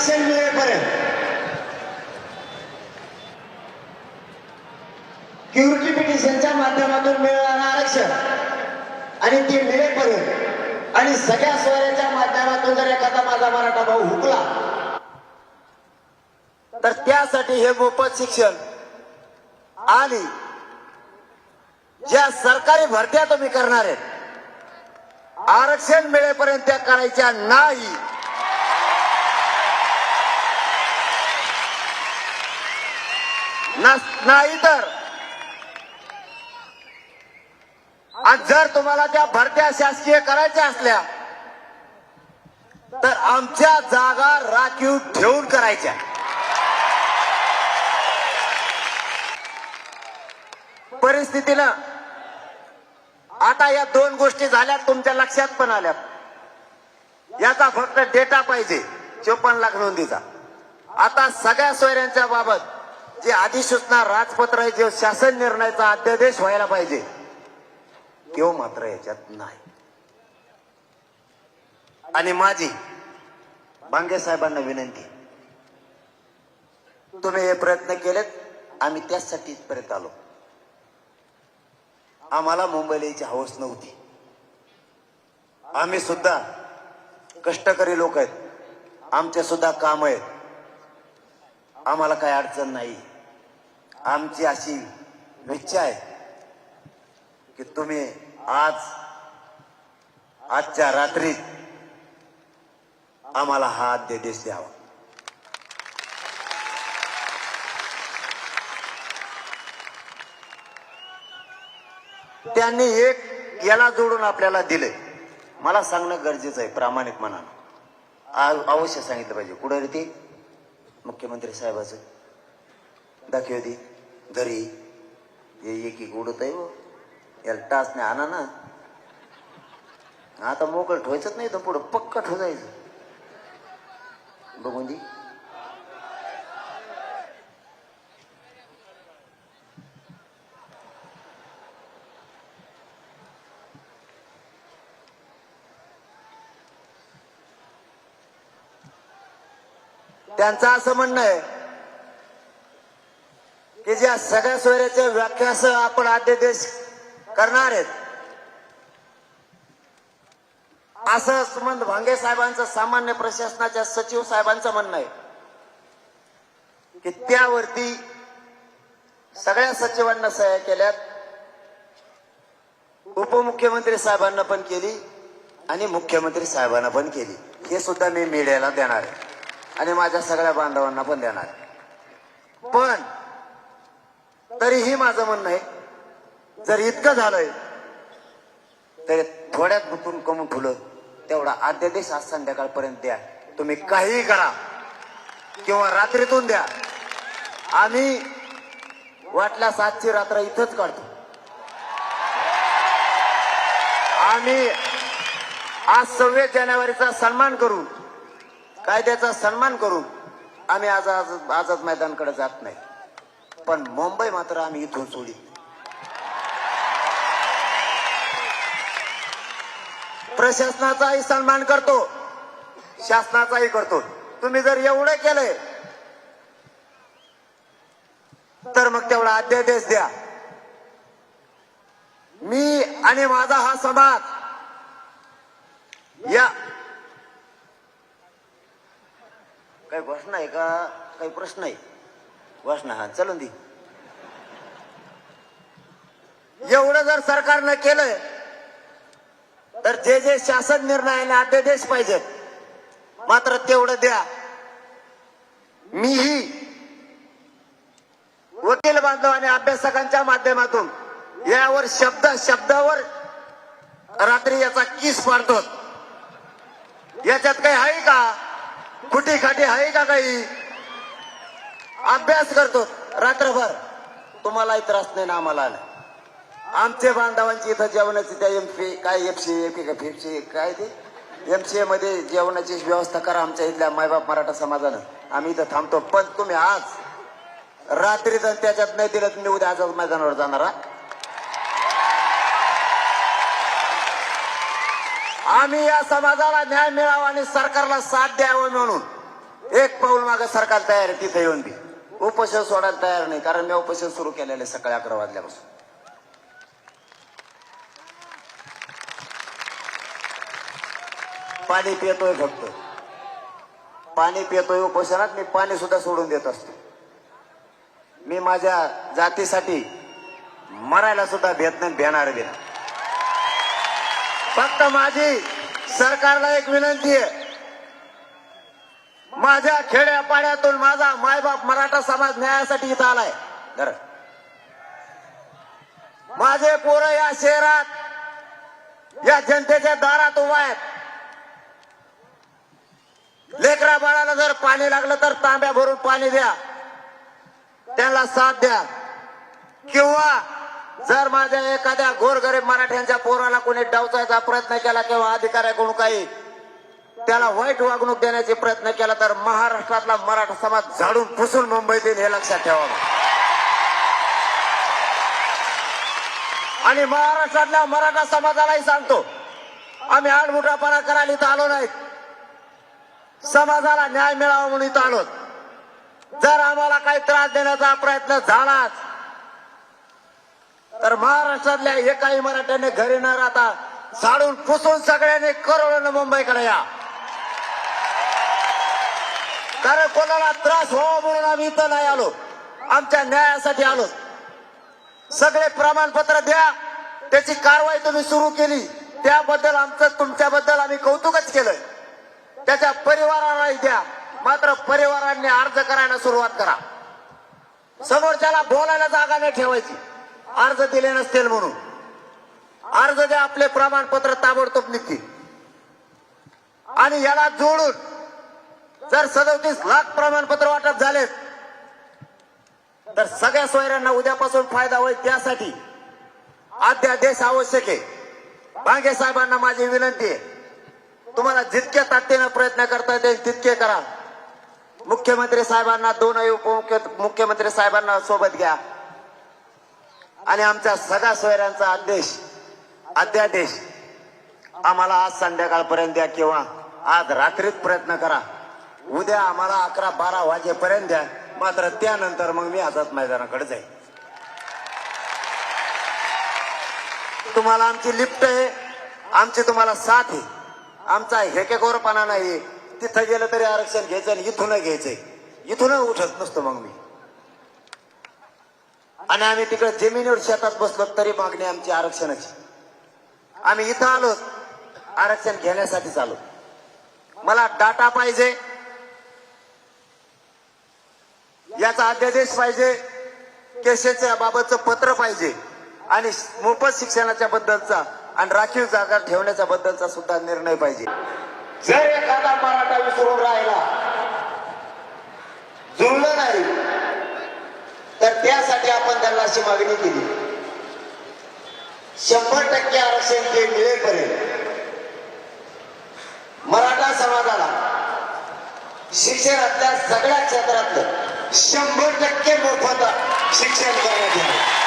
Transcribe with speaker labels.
Speaker 1: आरक्षण मिळेपर्यंत. क्युरिटी पिटिशनच्या माध्यमातून मिळणारं आरक्षण आणि ती मिळेपर्यंत. आणि सगळ्या सोयऱ्याच्या माध्यमातून जर एखादा माझा मराठा भाऊ हुकला तर त्यासाठी हे मोफत शिक्षण आणि ज्या सरकारी भरत्या तुम्ही करणार आहेत आरक्षण मिळेपर्यंत त्या करायच्या नाही. नाही तर. आणि जर तुम्हाला त्या भरत्या शासकीय करायच्या असल्या तर आमच्या जागा राखीव ठेवून करायच्या. परिस्थितीनं आता या दोन गोष्टी झाल्या तुमच्या लक्षात पण आल्या याचा फक्त डेटा पाहिजे चोपन्न लाख नोंदीचा. आता सगळ्या सोयऱ्यांच्या बाबत जे अधिसूचना राजपत्र आहे जे शासन निर्णयाचा अध्यादेश व्हायला पाहिजे तो मात्र याच्यात नाही. आणि माझी बांगे साहेबांना विनंती तुम्ही हे प्रयत्न केलेत आम्ही त्याचसाठी इथपर्यंत आलो. आम्हाला मुंबईला यायची हवस नव्हती. आम्ही सुद्धा कष्टकरी लोक आहेत. आमचे सुद्धा काम आहेत. आम्हाला काही अडचण नाही. आमची अशी इच्छा आहे की तुम्ही आज आजच्या रात्री आम्हाला हा अध्यादेश द्यावा. त्यांनी एक याला जोडून आपल्याला दिले. मला सांगणं गरजेचं आहे प्रामाणिक मनानं. आज अवश्य सांगितलं पाहिजे. कुठं रे ते? मुख्यमंत्री साहेबाचं. दाखवती घरी. हे एक एक उडत आहे हो. याला टाचने आणा ना. आता मोकळ ठेवायचंच नाही तर पुढं पक्क ठेवायचं. बघून दी. त्यांचं असं म्हणणं आहे की ज्या सगळ्या सोयऱ्याच्या व्याख्यासह आपण अध्यादेश करणार आहेत. असं सुमंत भांगे साहेबांचं सामान्य प्रशासनाच्या सचिव साहेबांचं म्हणणं आहे की त्यावरती सगळ्या सचिवांना सह्या केल्यात. उपमुख्यमंत्री साहेबांना पण केली आणि मुख्यमंत्री साहेबांना पण केली. हे सुद्धा मी मीडियाला देणार आहे आणि माझ्या सगळ्या बांधवांना पण देणार आहे. पण तरीही माझं म्हणणं आहे जर इतकं झालंय तरी थोड्यात गुंतून कमून ठेवलं तेवढा अध्यादेश आज संध्याकाळपर्यंत द्या. तुम्ही काहीही करा किंवा रात्रीतून द्या. आम्ही वाटला सातची रात्र इथंच काढतो. आम्ही आज सव्वीस जानेवारीचा सन्मान करून कायद्याचा सन्मान करून आम्ही आज आज आझाद मैदानकडे जात नाही. पण मुंबई मात्र आम्ही इथून सोडी प्रशासनाचाही सन्मान करतो. शासनाचाही करतो. तुम्ही जर एवढं केलंय तर मग तेवढा अध्यादेश द्या. मी आणि माझा हा समाज या काही घोषणा आहे का? काही प्रश्न आहे? घोषणा हा चलून दे. एवढं जर सरकारनं केलं तर जे जे शासन निर्णयाने अध्यादेश पाहिजेत मात्र तेवढं द्या. मीही वकील बांधव आणि अभ्यासकांच्या माध्यमातून यावर शब्द शब्दावर रात्री याचा किस मारतो याच्यात काही आहे का? कुटी खाटी आहे का काही? अभ्यास करतो. रात्रभर. तुम्हालाही त्रास नाही ना आम्हाला आला. आमचे बांधवांची इथं जेवणाची त्या एम पी काय एफ सी एफ का फिफसी काय ते? एम सी मध्ये जेवणाची व्यवस्था करा आमच्या इथल्या मायबाप मराठा समाजानं. आम्ही इथं थांबतो. पण तुम्ही आज रात्री जर त्याच्यात नाही दिलं तुम्ही उद्या आझाद मैदानावर जाणार आम्ही या समाजाला न्याय मिळावा आणि सरकारला साथ द्यावं म्हणून. एक पाऊल मागे सरकार तयार आहे तिथे येऊन बी. उपोषण सोडायला तयार नाही कारण मी उपोषण सुरू केलेलं आहे सकाळी अकरा वाजल्यापासून. पाणी पितोय फक्त. पाणी पितोय उपोषणात मी पाणी सुद्धा सोडून देत असतो. मी माझ्या जातीसाठी मरायला सुद्धा भेट नाही भेणार बिना फक्त माझी सरकारला एक विनंती आहे. माझ्या खेड्यापाड्यातून माझा मायबाप मराठा समाज न्यायासाठी इथं आलाय. धर. माझे पोरं या शहरात या जनतेच्या दारात उभा आहेत. लेकरा बाळाला जर पाणी लागलं तर तांब्या भरून पाणी द्या. त्यांना साथ द्या. किंवा जर माझ्या एखाद्या गोरगरीब मराठ्यांच्या पोराला कोणी डावचायचा प्रयत्न केला किंवा अधिकाऱ्याकडून काही त्याला वाईट वागणूक देण्याचे प्रयत्न केला तर महाराष्ट्रातला मराठा समाज झाडून पुसून मुंबईत येईल हे लक्षात ठेवावं आणि महाराष्ट्रातल्या मराठा समाजालाही सांगतो आम्ही आडमुठापणा करायला इथं आलो नाहीत. समाजाला न्याय मिळावा म्हणून इथं आलो जर आम्हाला काही त्रास देण्याचा प्रयत्न झालाच तर महाराष्ट्रातल्या एकाही मराठ्याने घरी न राहता झाडून पुसून सगळ्यांनी करोडोनं मुंबईकडे या. कारण कोणाला त्रास व्हावा म्हणून आम्ही इथं नाही आलो. आमच्या न्यायासाठी आलो. सगळे प्रमाणपत्र द्या. त्याची कारवाई तुम्ही सुरू केली. त्याबद्दल आमचं तुमच्याबद्दल आम्ही कौतुकच केलंय. त्याच्या परिवारालाही द्या. मात्र परिवारांनी अर्ज करायला सुरुवात करा. समोरच्याला बोलायला जागा नाही ठेवायची. अर्ज दिले नसतील म्हणून. अर्ज द्या आपले प्रमाणपत्र ताबडतोब निघतील. आणि याला जोडून जर सदोतीस लाख प्रमाणपत्र वाटप झालेत तर सगळ्या सोयऱ्यांना उद्यापासून फायदा होईल त्यासाठी अध्यादेश आवश्यक आहे. भांगे साहेबांना माझी विनंती आहे. तुम्हाला जितक्या ताकदीनं प्रयत्न करता येईल तितके करा. मुख्यमंत्री साहेबांना दोनही उपमुख्य मुख्यमंत्री साहेबांना सोबत घ्या. आणि आमच्या सगळ्या सोयऱ्यांचा आदेश अध्यादेश आम्हाला आज संध्याकाळपर्यंत द्या किंवा आज रात्रीत प्रयत्न करा. उद्या आम्हाला अकरा बारा वाजेपर्यंत द्या मात्र त्यानंतर मग मी आझाद मैदानाकडे जाईल तुम्हाला आमची लिफ्ट आहे आमची तुम्हाला साथ आहे. आमचा हेकेकोरपणा नाही तिथं गेलं तरी आरक्षण घ्यायचं आणि इथून घ्यायचंय. इथून उठत नसतो मग मी. आणि आम्ही तिकडे जमिनीवर शेतात बसलो तरी मागणी आमची आरक्षणाची. आम्ही इथं आलो आरक्षण घेण्यासाठीच आलो. मला डाटा पाहिजे याचा अध्यादेश पाहिजे केसेच्या बाबतचं पत्र पाहिजे आणि मोफत शिक्षणाच्या बद्दलचा आणि राखीव जागा ठेवण्याच्या बद्दलचा सुद्धा निर्णय पाहिजे. जर एखादा मराठा विसरून राहिला जुळलं नाही तर त्यासाठी आपण त्यांना अशी मागणी केली. शंभर टक्के आरक्षण ते मिळेपर्यंत मराठा समाजाला शिक्षणातल्या सगळ्या क्षेत्रातलं शंभर टक्के मोफत शिक्षण करण्यात यावं.